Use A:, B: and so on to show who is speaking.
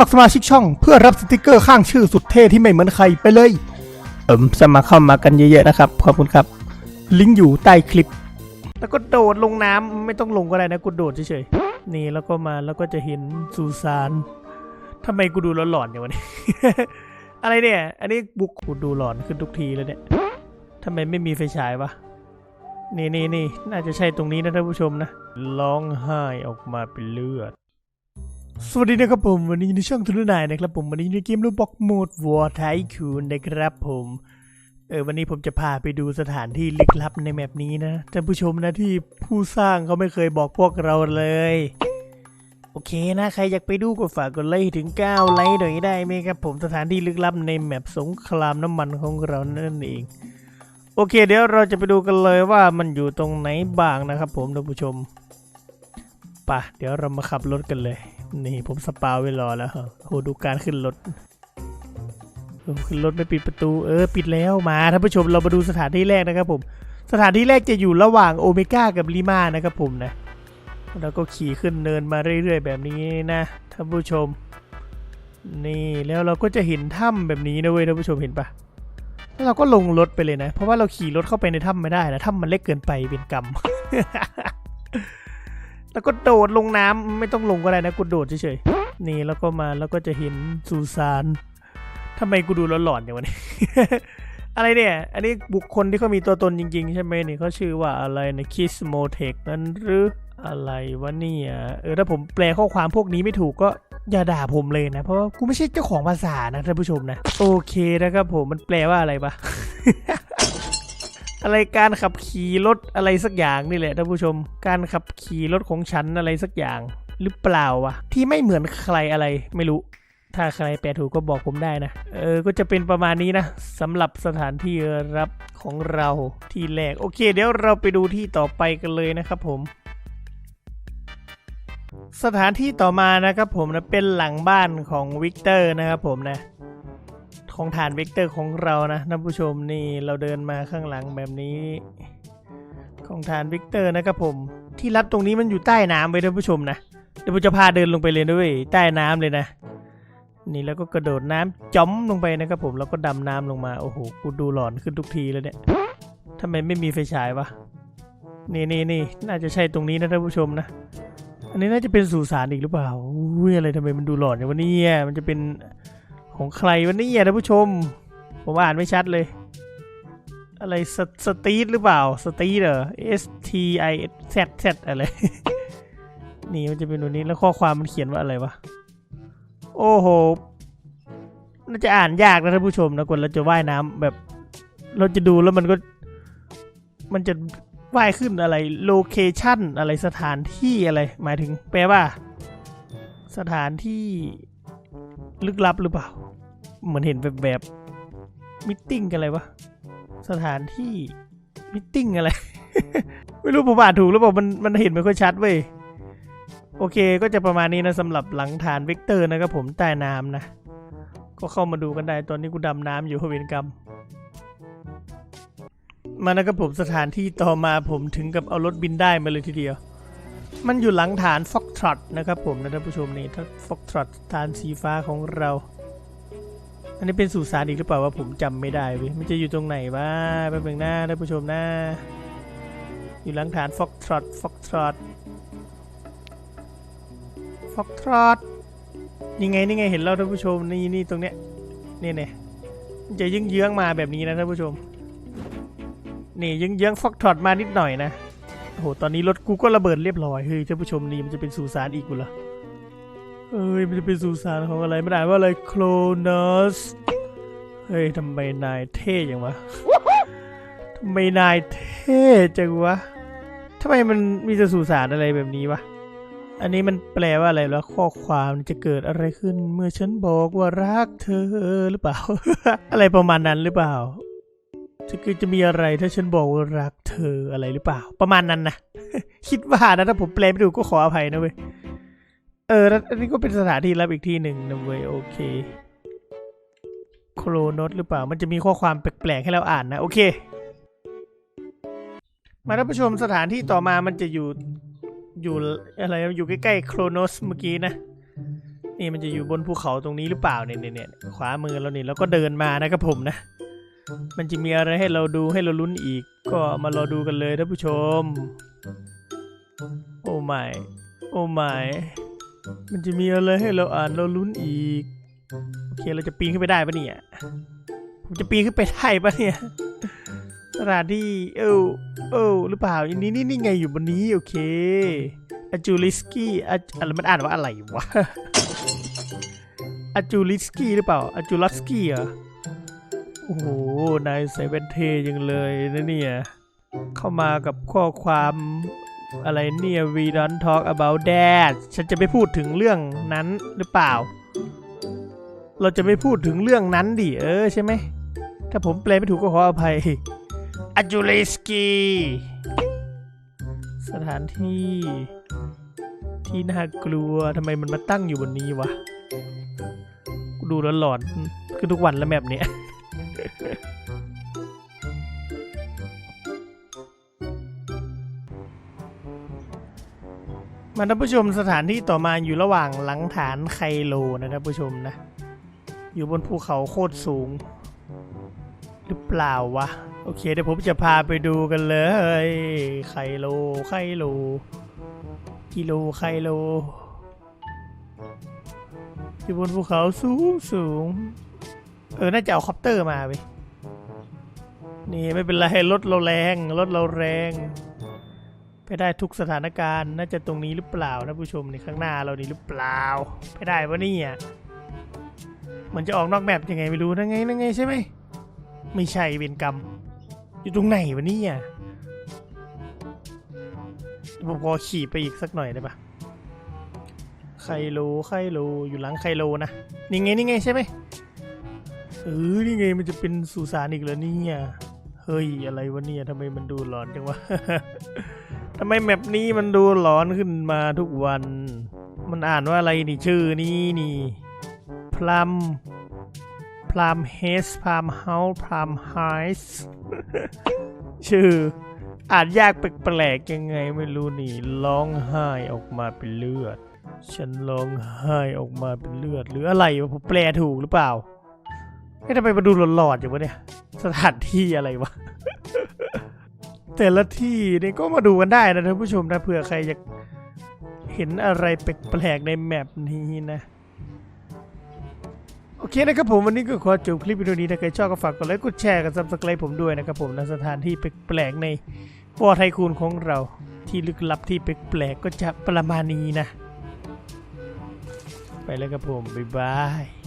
A: มัครสมาชิกช่องเพื่อรับสติกเกอร์ข้างชื่อสุดเท่ที่ไม่เหมือนใครไปเลย เอิมสมัครเข้ามากันเยอะๆนะครับ ขอบคุณครับ ลิงก์อยู่ใต้คลิป แล้วก็โดดลงน้ำไม่ต้องลงก็ได้นะกูโดดเฉยๆ นี่แล้วก็มาแล้วก็จะเห็นสุสานทำไมกูดูหลอนๆอย่างวันนี้ อะไรเนี่ย อันนี้บุกกูดูหลอนขึ้นทุกทีแล้วเนี่ยทำไมไม่มีไฟฉายวะ นี่นี่นี่น่าจะใช่ตรงนี้นะท่านผู้ชมนะ ร้องไห้ออกมาเป็นเลือด สวัสดีนะครับผม วันนี้ในช่องทุนนายนะครับผมวันนี้ในเกมรูบอกโหมดวอร์ไทคูนนะครับผมเออวันนี้ผมจะพาไปดูสถานที่ลึกลับในแมปนี้นะท่านผู้ชมนะที่ผู้สร้างเขาไม่เคยบอกพวกเราเลย โอเคนะใครอยากไปดูก็ฝากกดไลค์ถึง 9 ไลค์หน่อยได้ไหมครับผมสถานที่ลึกลับในแมปสงครามน้ำมันของเรานั่นเอง โอเค เดี๋ยวเราจะไปดูกันเลยว่ามันอยู่ตรงไหนบ้างนะครับผมท่านผู้ชมป่ะเดี๋ยวเรามาขับรถกันเลย นี่ผมสปาไว้รอแล้วฮะโหดูการขึ้นรถขึ้นรถไม่ปิดประตูเออ ปิดแล้วมาท่านผู้ชมเรามาดูสถานที่แรกนะครับผม สถานที่แรกจะอยู่ระหว่างโอเมก้ากับลิมานะครับผมนะแล้วก็ขี่ขึ้นเนินมาเรื่อยๆ แบบนี้นะท่านผู้ชม นี่แล้วเราก็จะเห็นถ้ำแบบนี้นะเว้ยท่านผู้ชมเห็นปะแล้วเราก็ลงรถไปเลยนะ เพราะว่าเราขี่รถเข้าไปในถ้ำไม่ได้นะถ้ำมันเล็กเกินไปเป็นกรรม แล้วก็โดดลงน้ำไม่ต้องลงก็ได้นะกูโดดเฉยๆนี่แล้วก็มาแล้วก็จะเห็นสุสานทำไมกูดูหลอนๆอย่างวันนี้ อะไรเนี่ย อันนี้บุคคลที่เขามีตัวตนจริงๆ ใช่ไหมนี่เขาชื่อว่าอะไรนะคิสโมเทคนั้นหรืออะไรวะเนี่ยเออถ้าผมแปลข้อความพวกนี้ไม่ถูกก็อย่าด่าผมเลยนะ เพราะว่ากูไม่ใช่เจ้าของภาษานะท่านผู้ชมนะ โอเคนะครับผมมันแปลว่าอะไรปะ อะไรการขับขี่รถอะไรสักอย่างนี่แหละท่านผู้ชม การขับขี่รถของฉันอะไรสักอย่างหรือเปล่าวะที่ไม่เหมือนใครอะไรไม่รู้ ถ้าใครแปลถูกก็บอกผมได้นะ เออ ก็จะเป็นประมาณนี้นะสำหรับสถานที่รับของเราที่แรก โอเค เดี๋ยวเราไปดูที่ต่อไปกันเลยนะครับผมสถานที่ต่อมานะครับผมนะเป็นหลังบ้านของวิกเตอร์นะครับผมนะ ของฐานเวกเตอร์ของเรานะท่านผู้ชมนี่เราเดินมาข้างหลังแบบนี้ ของฐานเวกเตอร์นะครับผม ที่รับตรงนี้มันอยู่ใต้น้ำไว้ท่านผู้ชมนะเดี๋ยวผมจะพาเดินลงไปเลยด้วยใต้น้ำเลยนะ นี่แล้วก็กระโดดน้ำจ้อมลงไปนะครับผมแล้วก็ดำน้ำลงมาโอ้โหกูดูหลอนขึ้นทุกทีแล้วเนี่ยทำไมไม่มีไฟฉายวะนี่นี่นี่น่าจะใช่ตรงนี้นะท่านผู้ชมนะอันนี้น่าจะเป็นสุสานอีกหรือเปล่าอุ้ยอะไรทำไมมันดูหลอนอย่างวะเนี่ยมันจะเป็น ของใครวะเนี่ยท่านผู้ชม ผมอ่านไม่ชัดเลย อะไรสสตีทหรือเปล่า สตีทเหรอ S T I Z Z อะไร นี่มันจะเป็นตัวนี้แล้วข้อความมันเขียนว่าอะไรวะ โอ้โหน่าจะอ่านยากนะท่านผู้ชมนะกว่าเราจะว่ายน้ำแบบ เราจะดูแล้วมันก็ มันจะว่ายขึ้นอะไรโลเคชั่นอะไรสถานที่อะไร หมายถึงแปลว่า สถานที่ลึกลับหรือเปล่า เหมือนเห็นแบบแบบมิทติ้งกันอะไรวะสถานที่มิทติ้งอะไร ไม่รู้ผมอ่านถูกหรือเปล่ามันมันเห็นไม่ค่อยชัดเว้ยโอเคก็จะประมาณนี้นะสำหรับหลังฐานเวกเตอร์นะครับผมใต้น้ำนะ ก็เข้ามาดูกันได้ตอนนี้กูดำน้ำอยู่เวรกรรมมานะครับผมสถานที่ต่อมาผมถึงกับเอารถบินได้มาเลยทีเดียว มันอยู่หลังฐานฟ็อกทรอตนะครับผมนะท่านผู้ชมนี่ถ้าฟ็อกทรอตฐานสีฟ้าของเรา อันนี้เป็นสุสานอีกหรือเปล่าว่าผมจำไม่ได้เว้ยมันจะอยู่ตรงไหนวะแป๊บนึงหนะท่านผู้ชมนะอยู่หลังฐานฟ็อกทรอตฟ็อกทรอตฟอกทรอดนี่ไงนี่ไงเห็นแล้วท่านผู้ชมนี่นี่ตรงเนี้ยนี่เนี่ยมันจะยึงเยื้องมาแบบนี้นะท่านผู้ชม นี่ยึงเยื้องฟอกทรอดมานิดหน่อยนะโอ้โหตอนนี้รถกูก็ระเบิดเรียบร้อยเฮ้ยท่านผู้ชมนี่มันจะเป็นสุสานอีกกูเหรอ เอ้ยมันจะเป็นสุสานของอะไรไม่ได้ว่าอะไรโคลนัสเฮ้ยทำไมนายเท่จังวะทำไมนายเท่จังวะทำไมมันมีแต่สุสานอะไรแบบนี้วะอันนี้มันแปลว่าอะไรแล้วข้อความจะเกิดอะไรขึ้น เมื่อฉันบอกว่ารักเธอหรือเปล่า อะไรประมาณนั้นหรือเปล่าจะคือจะมีอะไรถ้าฉันบอกว่ารักเธออะไรหรือเปล่า ประมาณนั้นนะคิดว่านะถ้าผมแปลไม่ถูกก็ขออภัยนะเว้ย ออแล้วอันนี้ก็เป็นสถานที่รับอีกที่หนึ่งนะเว้ยโอเคโครโนตหรือเปล่า มันจะมีข้อความแปลกๆให้เราอ่านนะ โอเค มาท่านผู้ชมสถานที่ต่อมามันจะอยู่อยู่อะไรอยู่ใกล้ๆโครโนสเมื่อกี้นะ นี่มันจะอยู่บนภูเขาตรงนี้หรือเปล่าเนี่ยเนี่ยเนี่ยขวามือเราเนี่แล้วก็เดินมานะครับผมนะ มันจะมีอะไรให้เราดูให้เราลุ้นอีก ก็มารอดูกันเลยท่านผู้ชม โอ้ไม่โอ้ไม่ มันจะมีอะไรให้เราอ่านเราลุ้นอีก โอเคเราจะปีนขึ้นไปได้ปะเนี่ยผมจะปีนขึ้นไปได้ปะเนี่ยสถานที่เอ้เอ้หรือเปล่าอันนี้นี่นี่ไงอยู่บนนี้โอเคอาจูลิสกี้อะอะไรมันอ่านว่าอะไรวะอาจูลิสกี้หรือเปล่าอาจูลัสกี้เหรอโอ้โหนายใส่แว่นเทยังเลยนะเนี่ยเข้ามากับข้อความ อะไรเนี่ย we don't talk about that ฉันจะไม่พูดถึงเรื่องนั้นหรือเปล่า เราจะไม่พูดถึงเรื่องนั้นดิ เออใช่ไหม ถ้าผมแปลไม่ถูกก็ขออภัยอาจูเลสกีสถานที่ ที่น่ากลัวทำไมมันมาตั้งอยู่บนนี้วะ ดูแล้วหลอนคือทุกวันแล้วแบบเนี้ย มาท่านผู้ชมสถานที่ต่อมาอยู่ระหว่างหลังฐานไคโลนะท่านผู้ชมนะ อยู่บนภูเขาโคตรสูง หรือเปล่าวะ โอเคเดี๋ยวผมจะพาไปดูกันเลย ไคโลไคโล กิโลไคโล อยู่บนภูเขาสูงสูง เออ น่าจะเอาคอปเตอร์มาไปนี่ไม่เป็นไรรถเราแรงรถเราแรง ไปได้ทุกสถานการณ์น่าจะตรงนี้หรือเปล่านะผู้ชมในข้างหน้าเรานี่หรือเปล่า ไปได้ปะเนี่ยเหมันจะออกนอกแบบยังไงไม่รู้นั่งไงนั่งไงใช่ไหมไม่ใช่เวรกรรม อยู่ตรงไหนวะเนี่ยผมพอขี่ไปอีกสักหน่อยได้ปะไคโลไคโลอยู่หลังไคโลนะนี่ไงนี่ไงใช่ไหมเออนี่ไงมันจะเป็นสุสานอีกแล้วเนี่ยเฮ้ยอะไรวะเนี่ยทำไมมันดูหลอนจังวะ ทำไมแมปนี้มันดูหลอนขึ้นมาทุกวัน มันอ่านว่าอะไรนี่ชื่อนี้นี่พลัมพลัมเฮสพลัมเฮาพลัมไฮส์ชื่อ อ่านยากแปลกๆยังไงไม่รู้นี่ร้องไห้ออกมาเป็นเลือด ฉันร้องไห้ออกมาเป็นเลือด หรืออะไรวะผมแปลถูกหรือเปล่าเฮ้ทำไมมาดูหลอนๆอย่างวะเนี่ย สถานที่อะไรวะ แต่ละที่นี่ก็มาดูกันได้นะท่านผู้ชมนะเผื่อใครอยากเห็นอะไรแปลกๆในแมปนี้นะ โอเคนะครับผมวันนี้ก็ขอจบคลิปวิดีโอนี้ถ้าใครชอบก็ฝากกดไลค์กดแชร์กับซับสไครต์ผมด้วยนะครับผมนะสถานที่แปลกๆในวอไทคูนของเราที่ลึกลับที่แปลกๆก็จะประมาณนี้นะ ไปแล้วครับผม บ๊ายบาย